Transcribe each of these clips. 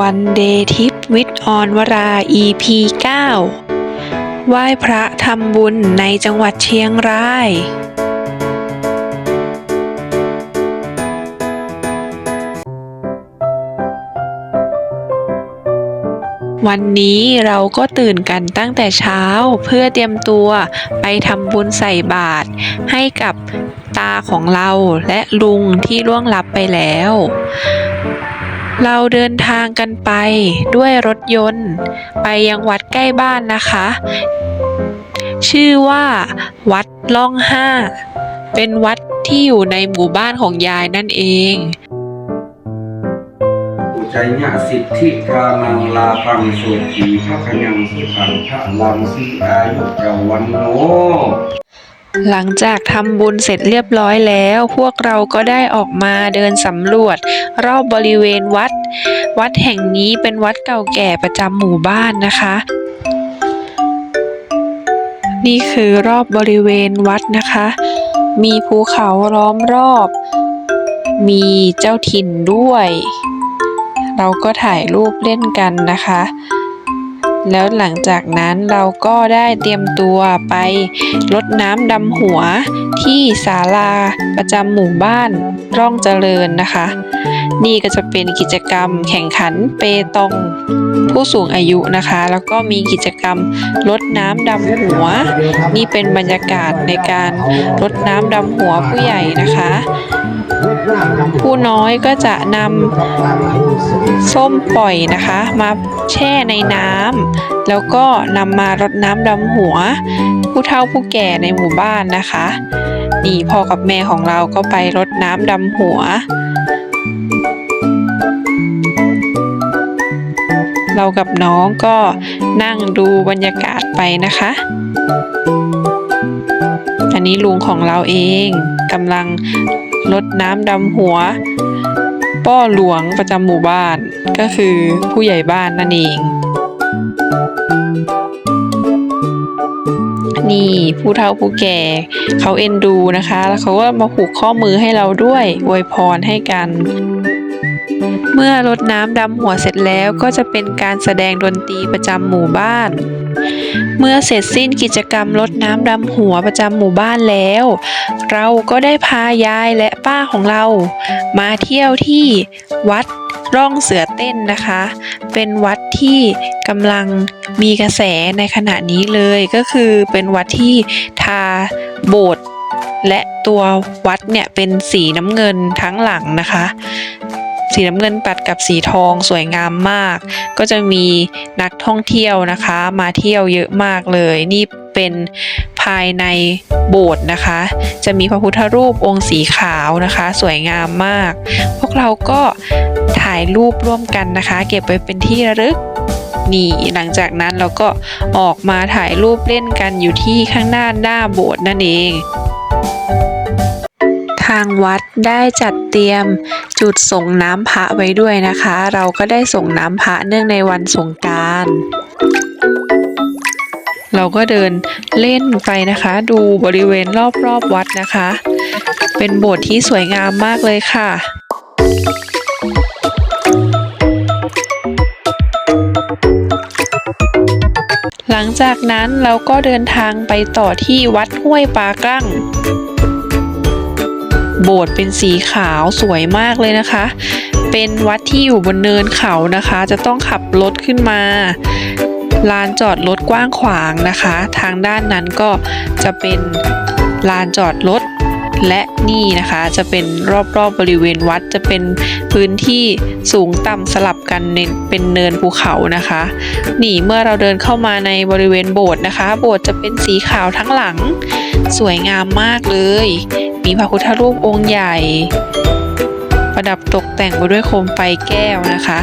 วันเดย์ทิปวิดออนวรา EP 9ไหว้พระทำบุญในจังหวัดเชียงราย วันนี้เราก็ตื่นกันตั้งแต่เช้าเพื่อเตรียมตัวไปทำบุญใส่บาตรให้กับตาของเราและลุงที่ล่วงลับไปแล้ว เราเดินทางกันไปด้วยรถยนต์ ไปยังวัดใกล้บ้านนะคะ ชื่อว่าวัดล่องห้า เป็นวัดที่อยู่ในหมู่บ้านของยายนั่นเองจยะสิทธิกานังลาพังสุขีพระขยังสุขังพระลังสีอายุจวันโน หลังจากทำบุญเสร็จเรียบร้อยแล้ว พวกเราก็ได้ออกมาเดินสำรวจ รอบบริเวณวัด วัดแห่งนี้เป็นวัดเก่าแก่ประจำหมู่บ้านนะคะ นี่คือรอบบริเวณวัดนะคะ มีภูเขาล้อมรอบ มีเจ้าถิ่นด้วย เราก็ถ่ายรูปเล่นกันนะคะ แล้วหลังจากนั้นเราก็ได้เตรียมตัวไปรดน้ำดำหัวที่ศาลาประจำหมู่บ้านร่องเจริญนะคะ นี่ก็จะเป็นกิจกรรมแข่งขันเปตองผู้สูงอายุนะคะ แล้วก็มีกิจกรรมรดน้ำดำหัว นี่เป็นบรรยากาศในการรดน้ำดำหัวผู้ใหญ่นะคะ ผู้น้อยก็จะนำส้มปล่อยนะคะ มาแช่ในน้ำแล้วก็นำมารดน้ำดำหัว ผู้เฒ่าผู้แก่ในหมู่บ้านนะคะนี่พ่อกับแม่ของเราก็ไปรดน้ำดำหัว เรากับน้องก็นั่งดูบรรยากาศไปนะคะ อันนี้ลุงของเราเองกำลัง รดน้ำดำหัว ป้อหลวงประจำหมู่บ้านก็คือผู้ใหญ่บ้านนั่นเอง นี่ผู้เฒ่าผู้แก่เขาเอ็นดูนะคะ แล้วเขาก็มาผูกข้อมือให้เราด้วยอวยพรให้กัน เมื่อรดน้ำดำหัวเสร็จแล้วก็จะเป็นการแสดงดนตรีประจำหมู่บ้าน เมื่อเสร็จสิ้นกิจกรรมรดน้ำดำหัวประจำหมู่บ้านแล้ว เราก็ได้พายายและป้าของเรา มาเที่ยวที่วัดร่องเสือเต้นนะคะ เป็นวัดที่กำลังมีกระแสในขณะนี้เลยก็คือเป็นวัดที่ทาโบสถ์และตัววัดเนี่ยเป็นสีน้ำเงินทั้งหลังนะคะ สีน้ำเงินปัดกับสีทองสวยงามมาก ก็จะมีนักท่องเที่ยวนะคะ มาเที่ยวเยอะมากเลย นี่เป็นภายในโบสถ์นะคะ จะมีพระพุทธรูปองค์สีขาวนะคะ สวยงามมาก พวกเราก็ถ่ายรูปร่วมกันนะคะ เก็บไว้เป็นที่ระลึกนี่หลังจากนั้นเราก็ออกมาถ่ายรูปเล่นกันอยู่ที่ข้างหน้าหน้าโบสถ์นั่นเองางวัดได้จัดเตรียมจุดส่งน้ำพระไว้ด้วยนะคะ เราก็ได้ส่งน้ำพระเนื่องในวันสงการเราก็เดินเล่นไปนะคะ ดูบริเวณรอบๆวัดนะคะ เป็นโบสถ์ที่สวยงามมากเลยค่ะหลังจากนั้นเราก็เดินทางไปต่อที่วัดห้วยปลากลั่ง โบสถ์เป็นสีขาวสวยมากเลยนะคะ เป็นวัดที่อยู่บนเนินเขานะคะ จะต้องขับรถขึ้นมาลานจอดรถกว้างขวางนะคะ ทางด้านนั้นก็จะเป็นลานจอดรถ และนี่นะคะจะเป็นรอบๆบบริเวณวัดจะเป็นพื้นที่สูงต่ำสลับกันเป็นเนินภูเขานะคะนี่เมื่อเราเดินเข้ามาในบริเวณโบสถ์นะคะ โบสถ์จะเป็นสีขาวทั้งหลัง สวยงามมากเลย มีพระพุทธรูปองค์ใหญ่ ประดับตกแต่งไปด้วยโคมไฟแก้วนะคะ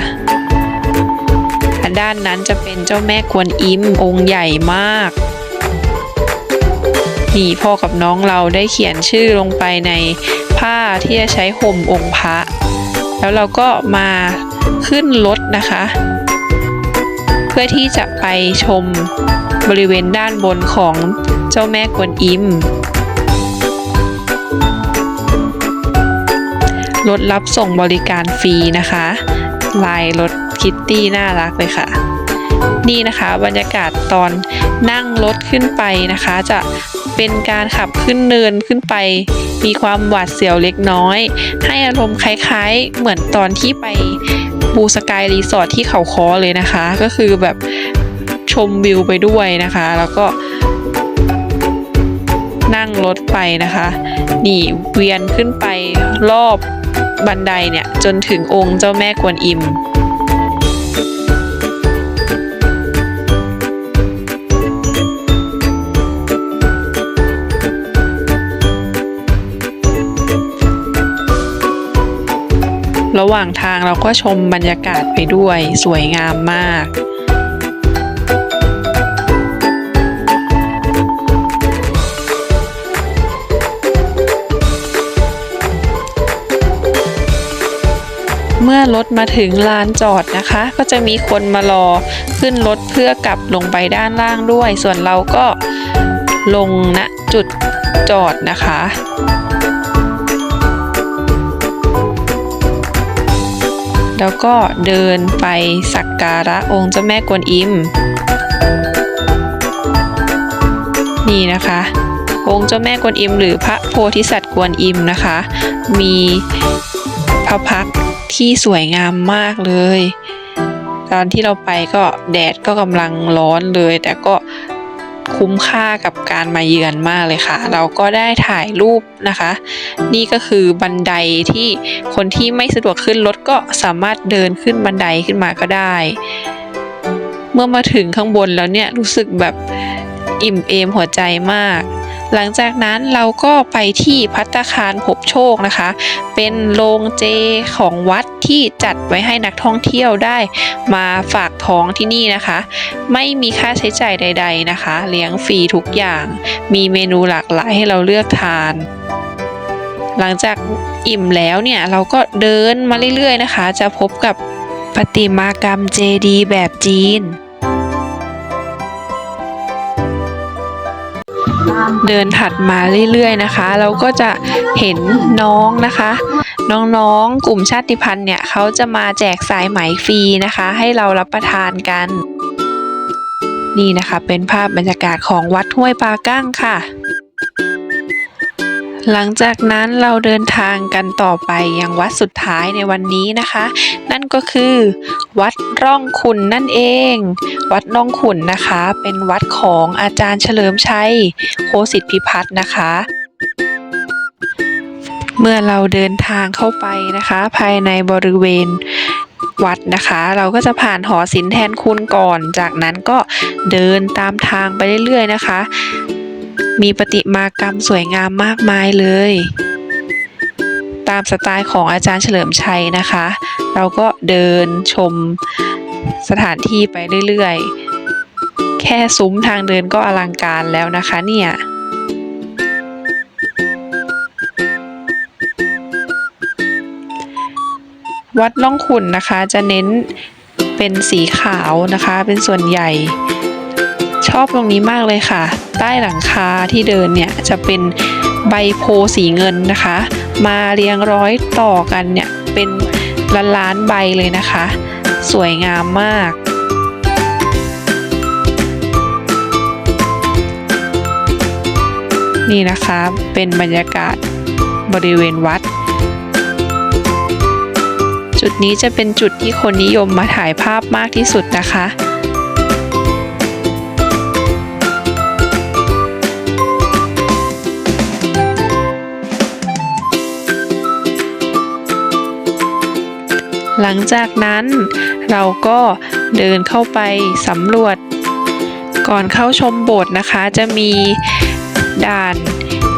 ด้านนั้นจะเป็นเจ้าแม่กวนอิมองค์ใหญ่มาก นี่พ่อกับน้องเราได้เขียนชื่อลงไปในผ้าที่จะใช้ห่มองค์พระ แล้วเราก็มาขึ้นรถนะคะ เพื่อที่จะไปชมบริเวณด้านบนของเจ้าแม่กวนอิมรถรับส่งบริการฟรีนะคะ ลายรถคิตตี้น่ารักเลยค่ะ นี่นะคะบรรยากาศตอนนั่งรถขึ้นไปนะคะ จะ เป็นการขับขึ้นเนินขึ้นไป มีความหวาดเสียวเล็กน้อย ให้อารมณ์คล้ายๆ เหมือนตอนที่ไปบูสกายรีสอร์ทที่เขาคอเลยนะคะ ก็คือแบบชมวิวไปด้วยนะคะ แล้วก็นั่งรถไปนะคะนี่เวียนขึ้นไปรอบบันไดเนี่ย จนถึงองค์เจ้าแม่กวนอิม ระหว่างทางเราก็ชมบรรยากาศไปด้วย สวยงามมากเมื่อรถมาถึงลานจอดนะคะ ก็จะมีคนมารอขึ้นรถเพื่อกลับลงไปด้านล่างด้วย ส่วนเราก็ลงณจุดจอดนะคะ แล้วก็เดินไปสักการะองค์เจ้าแม่กวนอิม นี่นะคะ องค์เจ้าแม่กวนอิม หรือพระโพธิสัตว์กวนอิมนะคะ มีพระพักที่สวยงามมากเลย ตอนที่เราไปก็แดดก็กำลังร้อนเลย แต่ก็ คุ้มค่ากับการมาเยือนมากเลยค่ะ เราก็ได้ถ่ายรูปนะคะ นี่ก็คือบันไดที่คนที่ไม่สะดวกขึ้นรถก็สามารถเดินขึ้นบันไดขึ้นมาก็ได้ เมื่อมาถึงข้างบนแล้วเนี่ยรู้สึกแบบอิ่มเอมหัวใจมาก หลังจากนั้นเราก็ไปที่พัตคารพบโชคนะคะ เป็นโรงเจของวัดที่จัดไว้ให้นักท่องเที่ยวได้ มาฝากท้องที่นี่นะคะ ไม่มีค่าใช้จ่ายใด ๆนะคะ เลี้ยงฟรีทุกอย่าง มีเมนูหลากหลายให้เราเลือกทานหลังจากอิ่มแล้วเนี่ยเราก็เดินมาเรื่อยๆนะคะ จะพบกับประติมากรรมเจดีแบบจีน เดินถัดมาเรื่อยๆนะคะ เราก็จะเห็นน้องนะคะ น้องๆกลุ่มชาติพันธุ์เนี่ยเขาจะมาแจกสายไหมฟรีนะคะ ให้เรารับประทานกัน นี่นะคะเป็นภาพบรรยากาศของวัดห้วยปากั้งค่ะ หลังจากนั้นเราเดินทางกันต่อไปยังวัดสุดท้ายในวันนี้นะคะ นั่นก็คือ วัดร่องขุนนั่นเอง วัดร่องขุนนะคะ เป็นวัดของอาจารย์เฉลิมชัยโคสิทธิพิพัฒน์นะคะ เมื่อเราเดินทางเข้าไปนะคะ ภายในบริเวณวัดนะคะ เราก็จะผ่านหอศิลป์แทนคุณก่อน จากนั้นก็เดินตามทางไปเรื่อยๆนะคะ มีประติมากรรมสวยงามมากมายเลย ตามสไตล์ของอาจารย์เฉลิมชัยนะคะ เราก็เดินชมสถานที่ไปเรื่อยๆ แค่ซุ้มทางเดินก็อลังการแล้วนะคะเนี่ยวัดล่องขุนนะคะจะเน้นเป็นสีขาวนะคะ เป็นส่วนใหญ่ ชอบตรงนี้มากเลยค่ะ ใต้หลังคาที่เดินเนี่ยจะเป็นใบโพสีเงินนะคะ มาเรียงร้อยต่อกันเนี่ยเป็นล้านล้านๆใบเลยนะคะ สวยงามมาก นี่นะคะเป็นบรรยากาศบริเวณวัด จุดนี้จะเป็นจุดที่คนนิยมมาถ่ายภาพมากที่สุดนะคะ หลังจากนั้นเราก็เดินเข้าไปสำรวจ ก่อนเข้าชมโบสถ์นะคะ จะมีด่าน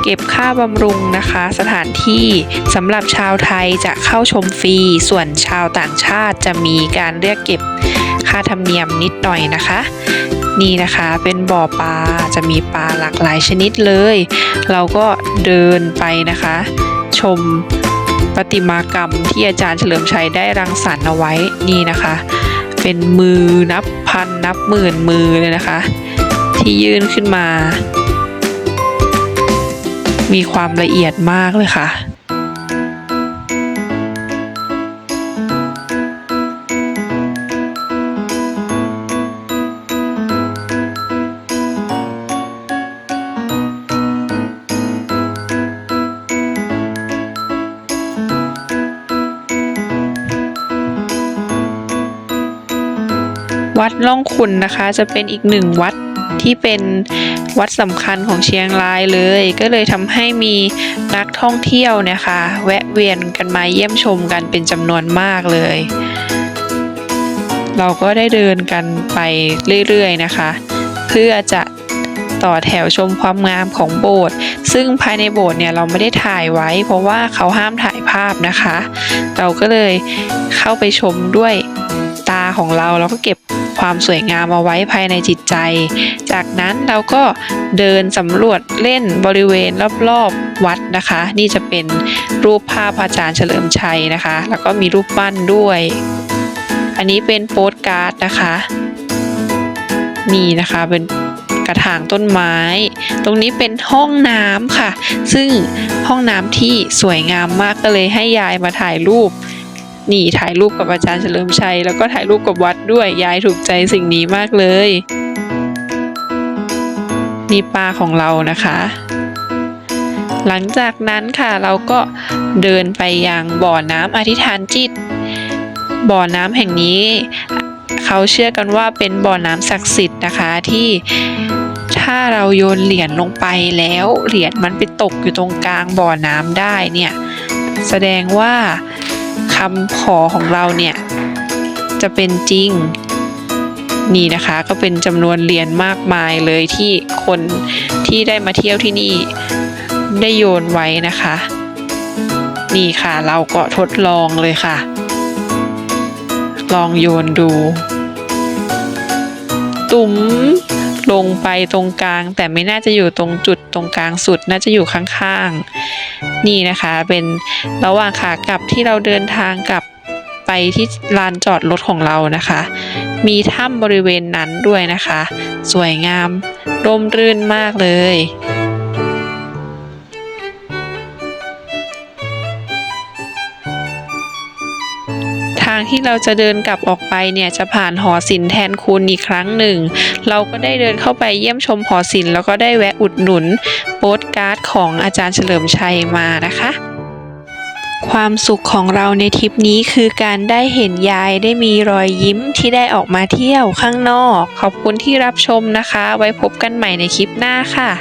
เก็บค่าบำรุงนะคะ สถานที่สำหรับชาวไทยจะเข้าชมฟรี ส่วนชาวต่างชาติจะมีการเรียกเก็บค่าธรรมเนียมนิดหน่อยนะคะ นี่นะคะเป็นบ่อปลาจะมีปลาหลากหลายชนิดเลย เราก็เดินไปนะคะ ชม ประติมากรรมที่อาจารย์เฉลิมชัยได้รังสรรค์เอาไว้นี่นะคะ เป็นมือนับพันนับหมื่นมือเลยนะคะ ที่ยื่นขึ้นมา มีความละเอียดมากเลยค่ะ วัดล่องขุนนะคะ จะเป็นอีกหนึ่งวัดที่เป็นวัดสำคัญของเชียงรายเลย ก็เลยทำให้มีนักท่องเที่ยวนี่ยค่ะแวะเวียนกันมาเยี่ยมชมกันเป็นจำนวนมากเลย เราก็ได้เดินกันไปเรื่อยๆนะคะ เพื่อจะต่อแถวชมความงามของโบสถ์ซึ่งภายในโบสถ์เนี่ยเราไม่ได้ถ่ายไว้ เพราะว่าเขาห้ามถ่ายภาพนะคะ เราก็เลยเข้าไปชมด้วยตาของเราแล้วก็เก็บ ความสวยงามเอาไว้ภายในจิตใจ จากนั้นเราก็เดินสำรวจเล่นบริเวณรอบๆวัดนะคะ นี่จะเป็นรูปภาพอาจารย์เฉลิมชัยนะคะ แล้วก็มีรูปปั้นด้วย อันนี้เป็นโปสการ์ดนะคะนี่นะคะเป็นกระถางต้นไม้ ตรงนี้เป็นห้องน้ำค่ะ ซึ่งห้องน้ำที่สวยงามมากก็เลยให้ยายมาถ่ายรูป นี่ถ่ายรูปกับอาจารย์เฉลิมชัย แล้วก็ถ่ายรูปกับวัดด้วยยายถูกใจสิ่งนี้มากเลย นี่ปลาของเรานะคะ หลังจากนั้นค่ะเราก็เดินไปยังบ่อน้ำอธิษฐานจิต บ่อน้ำแห่งนี้ เขาเชื่อกันว่าเป็นบ่อน้ำศักดิ์สิทธิ์นะคะที่ถ้าเราโยนเหรียญลงไปแล้วเหรียญมันไปตกอยู่ตรงกลางบ่อน้ำได้เนี่ย แสดงว่าำขอของเราเนี่ย จะเป็นจริง นี่นะคะก็เป็นจำนวนเหรียญมากมายเลยที่คนที่ได้มาเที่ยวที่นี่ได้โยนไว้นะคะ นี่ค่ะเราก็ทดลองเลยค่ะ ลองโยนดู ตุ๋ม ลงไปตรงกลาง แต่ไม่น่าจะอยู่ตรงจุดตรงกลางสุดน่าจะอยู่ข้างๆ นี่นะคะเป็นระหว่างขากลับที่เราเดินทางกลับไปที่ลานจอดรถของเรานะคะ มีถ้ำบริเวณนั้นด้วยนะคะ สวยงามร่มรื่นมากเลย ทางที่เราจะเดินกลับออกไปเนี่ยจะผ่านหอศิลป์แทนคุณอีกครั้งหนึ่ง เราก็ได้เดินเข้าไปเยี่ยมชมหอศิลป์แล้วก็ได้แวะอุดหนุนโปสการ์ดของอาจารย์เฉลิมชัยมานะคะความสุขของเราในทริปนี้คือการได้เห็นยายได้มีรอยยิ้มที่ได้ออกมาเที่ยวข้างนอก ขอบคุณที่รับชมนะคะ ไว้พบกันใหม่ในคลิปหน้าค่ะ